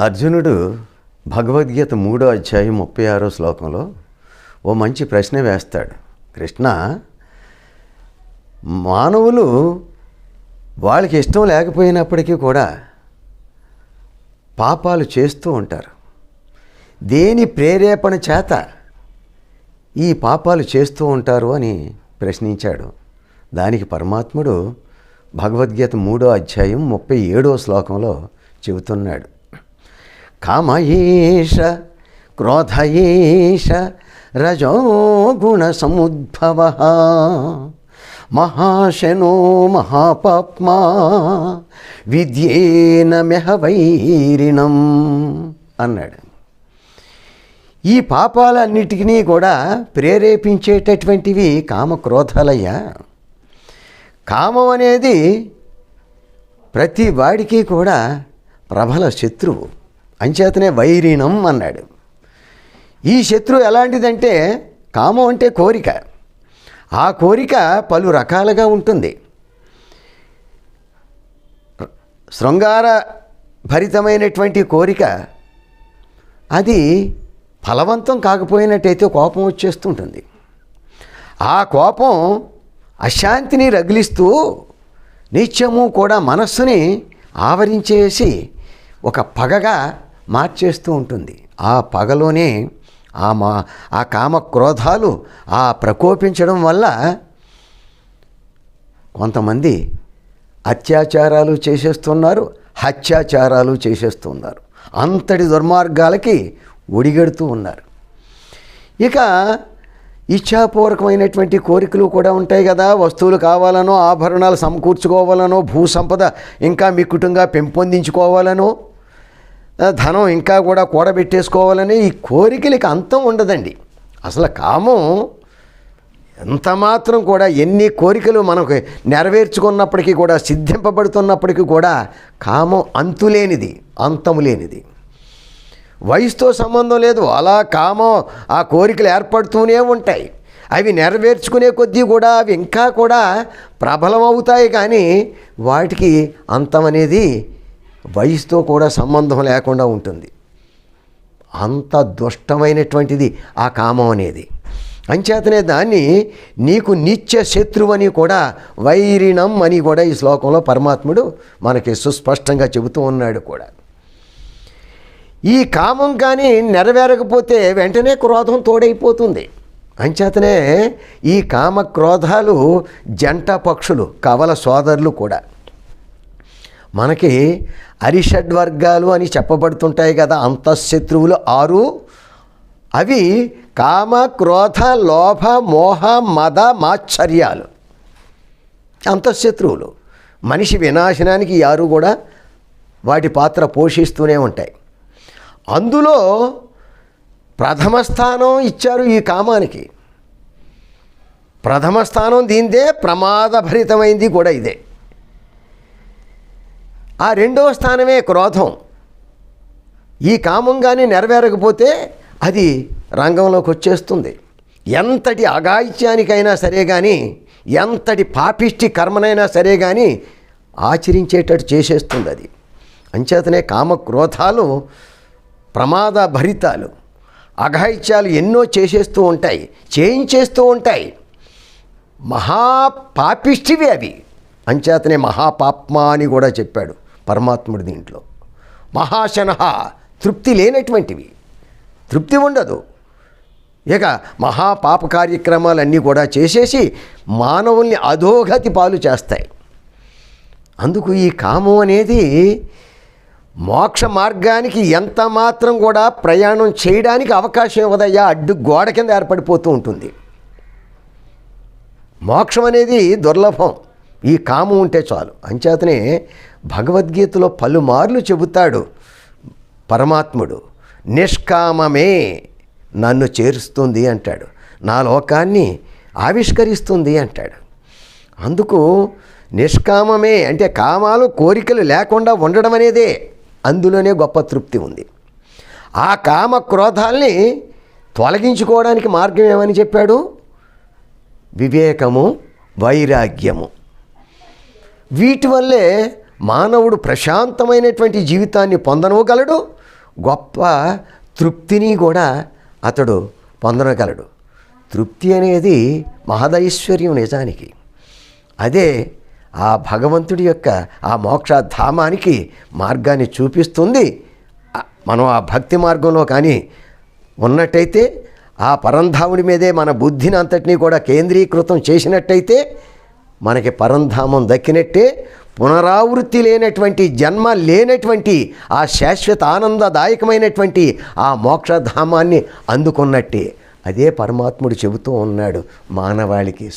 అర్జునుడు భగవద్గీత మూడో అధ్యాయం ముప్పై ఆరో శ్లోకంలో ఓ మంచి ప్రశ్న వేస్తాడు. కృష్ణ మానవులు వాళ్ళకి ఇష్టం లేకపోయినప్పటికీ కూడా పాపాలు చేస్తూ ఉంటారు. దేని ప్రేరేపణ చేత ఈ పాపాలు చేస్తూ ఉంటారు అని ప్రశ్నించాడు. దానికి పరమాత్ముడు భగవద్గీత మూడో అధ్యాయం ముప్పై ఏడో శ్లోకంలో చెబుతున్నాడు. కామయేష క్రోధయేష రజోగుణ సముద్భవ మహాశనో మహాపాప్మా విద్యేన మెహవైరిణం అన్నాడు. ఈ పాపాలన్నిటికీ కూడా ప్రేరేపించేటటువంటివి కామక్రోధాలయ్యా. కామం అనేది ప్రతి వాడికి కూడా ప్రబల శత్రువు. అంచేతనే వైరీణం అన్నాడు. ఈ శత్రువు ఎలాంటిదంటే కామం అంటే కోరిక. ఆ కోరిక పలు రకాలుగా ఉంటుంది. శృంగార భరితమైనటువంటి కోరిక అది ఫలవంతం కాకపోయినట్టయితే కోపం వచ్చేస్తుంటుంది. ఆ కోపం అశాంతిని రగిలిస్తూ నిత్యము కూడా మనస్సుని ఆవరించేసి ఒక పగగా మార్చేస్తూ ఉంటుంది. ఆ పగలోనే ఆ మా ఆ కామ క్రోధాలు ఆ ప్రకోపించడం వల్ల కొంతమంది అత్యాచారాలు చేసేస్తున్నారు హత్యాచారాలు చేసేస్తున్నారు. అంతటి దుర్మార్గాలకి ఒడిగడుతూ ఉన్నారు. ఇక ఇచ్ఛాపూర్వకమైనటువంటి కోరికలు కూడా ఉంటాయి కదా. వస్తువులు కావాలనో ఆభరణాలు సమకూర్చుకోవాలనో భూ సంపద ఇంకా మిక్కుటంగా పెంపొందించుకోవాలనో ధనం ఇంకా కూడా కూడబెట్టేసుకోవాలని ఈ కోరికలకి అంతం ఉండదండి. అసలు కామం ఎంత మాత్రం కూడా ఎన్ని కోరికలు మనకు నెరవేర్చుకున్నప్పటికీ కూడా సిద్ధింపబడుతున్నప్పటికీ కూడా కామం అంతులేనిది అంతము లేనిది. వయసుతో సంబంధం లేదు అలా కామం ఆ కోరికలు ఏర్పడుతూనే ఉంటాయి. అవి నెరవేర్చుకునే కొద్దీ కూడా అవి ఇంకా కూడా ప్రబలమవుతాయి కానీ వాటికి అంతం అనేది వయసుతో కూడా సంబంధం లేకుండా ఉంటుంది. అంత దుష్టమైనటువంటిది ఆ కామం అనేది. అంచేతనే దాన్ని నీకు నిత్య శత్రువని కూడా వైరిణం అని కూడా ఈ శ్లోకంలో పరమాత్ముడు మనకి సుస్పష్టంగా చెబుతూ ఉన్నాడు కూడా. ఈ కామం కానీ నెరవేరకపోతే వెంటనే క్రోధం తోడైపోతుంది. అంచేతనే ఈ కామ క్రోధాలు జంట పక్షులు కవల సోదరులు కూడా. మనకి అరిషడ్ వర్గాలు అని చెప్పబడుతుంటాయి కదా అంతఃశత్రువులు ఆరు. అవి కామ క్రోధ లోభ మోహ మద మాశ్చర్యాలు అంతఃశత్రువులు. మనిషి వినాశనానికి ఆరు కూడా వాటి పాత్ర పోషిస్తూనే ఉంటాయి. అందులో ప్రథమ స్థానం ఇచ్చారు ఈ కామానికి. ప్రథమ స్థానం దీందే ప్రమాదభరితమైంది కూడా ఇదే. ఆ రెండవ స్థానమే క్రోధం. ఈ కామం కానీ నెరవేరకపోతే అది రంగంలోకి వచ్చేస్తుంది. ఎంతటి అగాయిత్యానికైనా సరే కానీ ఎంతటి పాపిష్టి కర్మనైనా సరే కానీ ఆచరించేటట్టు చేసేస్తుంది అది. అంచేతనే కామక్రోధాలు ప్రమాద భరితాలు అఘాయిత్యాలు ఎన్నో చేసేస్తూ ఉంటాయి చేయించేస్తూ ఉంటాయి. మహా పాపిష్టివి అవి. అంచేతనే మహాపాప్మా అని కూడా చెప్పాడు. పరమాత్ముడు దీంట్లో. మహాశన తృప్తి లేనటువంటివి. తృప్తి ఉండదు. ఇక మహాపాప కార్యక్రమాలన్నీ కూడా చేసేసి మానవుల్ని అధోగతి పాలు చేస్తాయి. అందుకు ఈ కామం అనేది మోక్ష మార్గానికి ఎంత మాత్రం కూడా ప్రయాణం చేయడానికి అవకాశం ఇవ్వదయ్యా అడ్డు గోడ కింద ఏర్పడిపోతూ ఉంటుంది. మోక్షం అనేది దుర్లభం. ఈ కామం ఉంటే చాలు. అంచేతనే భగవద్గీతలో పలుమార్లు చెబుతాడు. పరమాత్ముడు నిష్కామమే నన్ను చేరుస్తుంది అంటాడు. నా లోకాన్ని ఆవిష్కరిస్తుంది అంటాడు. అందుకు నిష్కామమే అంటే కామాలు కోరికలు లేకుండా ఉండడం అనేదే. అందులోనే గొప్ప తృప్తి ఉంది. ఆ కామ క్రోధాల్ని తొలగించుకోవడానికి మార్గం ఏమని చెప్పాడు? వివేకము వైరాగ్యము. వీటి వల్లే మానవుడు ప్రశాంతమైనటువంటి జీవితాన్ని పొందనవగలడు గొప్ప తృప్తిని కూడా అతడు పొందనగలడు. తృప్తి అనేది మహదైశ్వర్యం నిజానికి. అదే ఆ భగవంతుడి యొక్క ఆ మోక్షధామానికి మార్గాన్ని చూపిస్తుంది. మనం ఆ భక్తి మార్గంలో కానీ ఉన్నట్టయితే ఆ పరంధాముడి మీదే మన బుద్ధిని అంతటినీ కూడా కేంద్రీకృతం చేసినట్టయితే మనకి పరంధామం దక్కినట్టే పునరావృత్తి లేనటువంటి జన్మ లేనటువంటి ఆ శాశ్వత ఆనందదాయకమైనటువంటి ఆ మోక్షధామాన్ని అందుకున్నట్టే. అదే పరమాత్ముడు చెబుతూ ఉన్నాడు మానవాళికి